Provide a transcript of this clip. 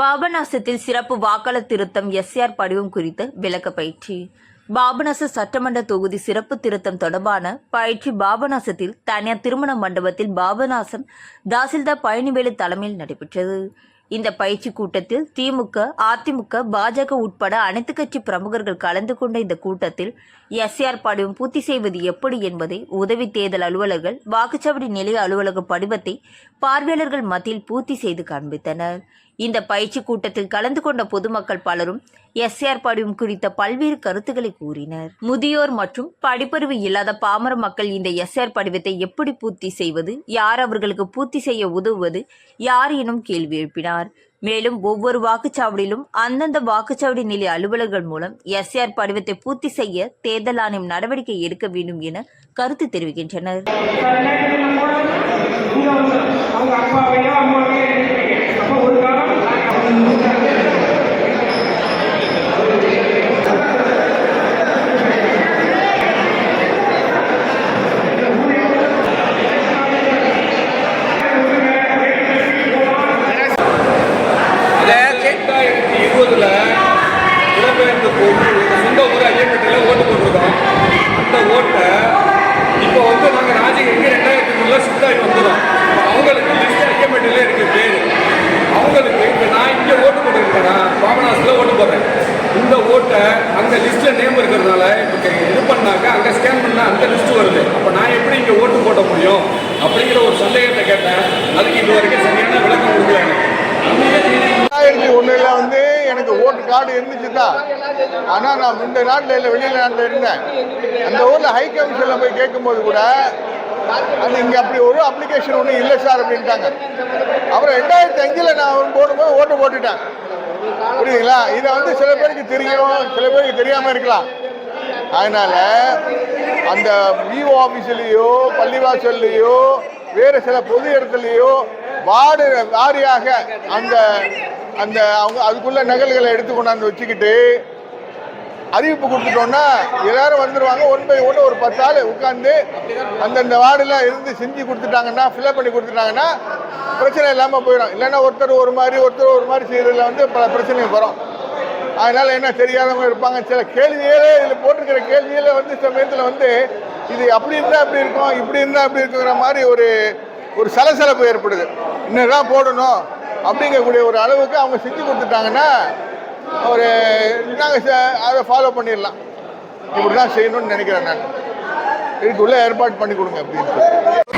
பாபநாசத்தில் சிறப்பு வாக்காளர் திருத்தம் எஸ்ஆர் படிவம் குறித்த விளக்க பயிற்சி. பாபநாச சட்டமன்ற தொகுதி சிறப்பு திருத்தம் தொடர்பான பயிற்சி பாபநாசத்தில் தனியார் திருமண மண்டபத்தில் பாபநாசம் தாசில்தார் பழனிவேலு தலைமையில் நடைபெற்றது. இந்த பயிற்சி கூட்டத்தில் திமுக அதிமுக பாஜக உட்பட அனைத்து கட்சி பிரமுகர்கள் கலந்து கொண்ட இந்த கூட்டத்தில் எஸ்ஆர் படிவம் பூர்த்தி செய்வது எப்படி என்பதை உதவி தேர்தல் அலுவலர்கள் வாக்குச்சாவடி நிலைய அலுவலக படிவத்தை பார்வையாளர்கள் மத்தியில் பூர்த்தி செய்து காண்பித்தனர். இந்த பயிற்சி கூட்டத்தில் கலந்து கொண்ட பொதுமக்கள் பலரும் எஸ்ஆர் படிவம் குறித்த பல்வேறு கருத்துக்களை கூறினர். முதியோர் மற்றும் படிப்பறிவு இல்லாத பாமர மக்கள் இந்த எஸ்ஆர் படிவத்தை எப்படி பூர்த்தி செய்வது யார் அவர்களுக்கு பூர்த்தி செய்ய உதவுவது யார் எனும் கேள்வி எழுப்பினார். மேலும் ஒவ்வொரு வாக்குச்சாவடியிலும் அந்தந்த வாக்குச்சாவடி நிலை அலுவலர்கள் மூலம் எஸ்ஆர் படிவத்தை பூர்த்தி செய்ய தேர்தல் ஆணையம் நடவடிக்கை எடுக்க வேண்டும் என கருத்து தெரிவிக்கின்றனர் அவங்க அப்பாவையோ அம்மாவையோ எழுதிருப்பீங்க அப்போ ஒரு காலம் ரெண்டாயிரத்தி இருபதுல இடம்பெயர்ந்து போட்டு சொந்த ஊர் ஐயப்பட்டியில் ஓட்டு போட்டிருக்கோம். அந்த ஓட்டை இப்போ வந்து நாங்கள் ராஜகிரிக்கு ரெண்டாயிரத்தி மூணுல ஷிஃப்ட் வந்துடும் அவங்களுக்கு லிஸ்ட் ஐயப்பட்டியில் இருக்கு பேர். அவங்களுக்கு இப்போ நான் இங்கே ஓட்டு போட்டுருக்கேன்னா பாபநாசத்தில் ஓட்டு போடுறேன் இந்த ஓட்டை அந்த லிஸ்ட்டில் நேம் இருக்கிறதுனால இப்போ இது பண்ணாக்க அங்கே ஸ்கேன் பண்ணால் அந்த லிஸ்ட் வருது. அப்போ நான் எப்படி இங்கே ஓட்டு போட முடியும் அப்படிங்கிற ஒரு சந்தேகத்தை கேட்டேன். அதுக்கு இது வரைக்கும் சரியான விளக்கம் கொடுக்குறாங்க ரெண்டாயிரத்தி ஒன்றில் வந்து எனக்கு ஓட்டு கார்டு இருந்துச்சு தான் ஆனால் நான் இந்த நாட்டில் இல்லை வெளியில நாட்டில் இருந்தேன் அந்த ஊரில் ஹை கமிஷனில் போய் கேட்கும்போது கூட அது இங்கே அப்படி ஒரு அப்ளிகேஷன் ஒன்றும் இல்லை சார் அப்படின்ட்டாங்க. அப்புறம் ரெண்டாயிரத்தி அஞ்சில் நான் போடும்போது ஓட்டு போட்டுட்டேன். புரியுதுங்களா? இதை வந்து சில பேருக்கு தெரியும் சில பேருக்கு தெரியாமல் இருக்கலாம். அதனால் அந்த விஓ ஆஃபீஸ்லேயோ பள்ளிவாசல்லையோ வேறு சில பொது இடத்துலையோ வார்டு வாரியாக அந்த அந்த அவங்க அதுக்குள்ள நகல்களை எடுத்து கொண்டாந்து வச்சுக்கிட்டு அறிவிப்பு கொடுத்துட்டோம்னா எல்லாரும் வந்துடுவாங்க ஒன் பை ஒன்று ஒரு பத்து ஆள் உட்காந்து அந்தந்த வார்டில் இருந்து செஞ்சு கொடுத்துட்டாங்கன்னா ஃபில்அப் பண்ணி கொடுத்துட்டாங்கன்னா பிரச்சனை இல்லாமல் போயிடும். இல்லைன்னா ஒருத்தர் ஒரு மாதிரி ஒருத்தர் ஒரு மாதிரி செய்கிறதுல வந்து பல பிரச்சனைகள் வரும். அதனால் என்ன தெரியாதவங்க இருப்பாங்க. சில கேள்விகளே இதில் போட்டிருக்கிற கேள்விகளே வந்து சமயத்தில் வந்து இது அப்படி இருந்தால் அப்படி இருக்கும் இப்படி இருந்தால் அப்படி இருக்குங்கிற மாதிரி ஒரு ஒரு சலசலப்பு ஏற்படுது. இன்னதான் போடணும் அப்படிங்கக்கூடிய ஒரு அளவுக்கு அவங்க செஞ்சு கொடுத்துட்டாங்கன்னா ஒரு நாங்கள் அதை ஃபாலோ பண்ணிடலாம். இப்படி தான் செய்யணும்னு நினைக்கிறேன் நான். இதுக்குள்ளே ஏற்பாடு பண்ணி கொடுங்க அப்படின்னு